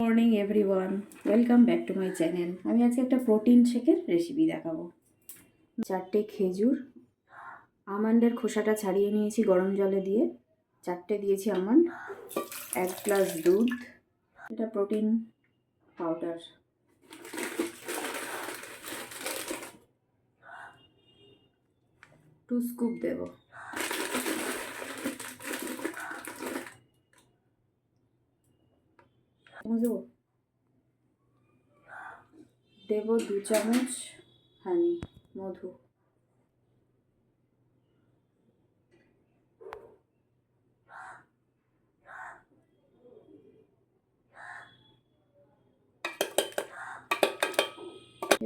Morning everyone, welcome back to my channel. আমি আজকে একটা প্রোটিন শেকের রেসিপি দেখাবো। চারটে খেজুর, আমন্ডের খোসাটা ছাড়িয়ে নিয়েছি গরম জলে দিয়ে। চারটে দিয়েছি আমন্ড, এক গ্লাস দুধ এটা প্রোটিন পাউডার। টু স্কুপ দেবো চামচ দেবো দেব দু চামচ হানি মধু।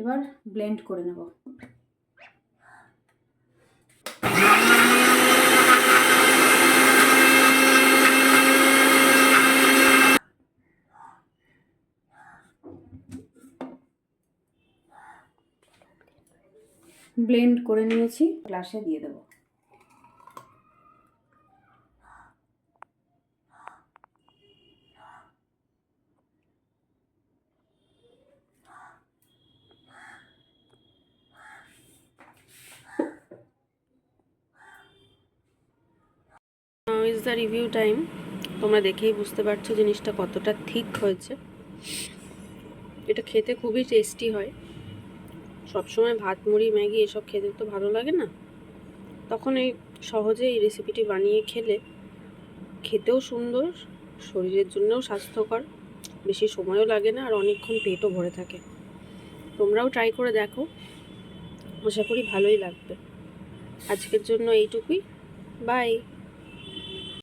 এবার ব্লেন্ড করে নেব। ব্লেন্ড করে নিয়েছি, গ্লাসে দিয়ে দেবো। ইজ দ্য রিভিউ টাইম তোমরা দেখেই বুঝতে পারছ জিনিসটা কতটা থিক হয়েছে। এটা খেতে খুবই টেস্টি হয়। সবসময় ভাত, মুড়ি, ম্যাগি এসব খেতে তো ভালো লাগে না। তখন এই সহজে এই রেসিপিটি বানিয়ে খেলে খেতেও সুন্দর, শরীরের জন্যও স্বাস্থ্যকর, বেশি সময়ও লাগে না, আর অনেকক্ষণ পেটও ভরে থাকে। তোমরাও ট্রাই করে দেখো, আশা করি ভালোই লাগবে। আজকের জন্য এইটুকুই। বাই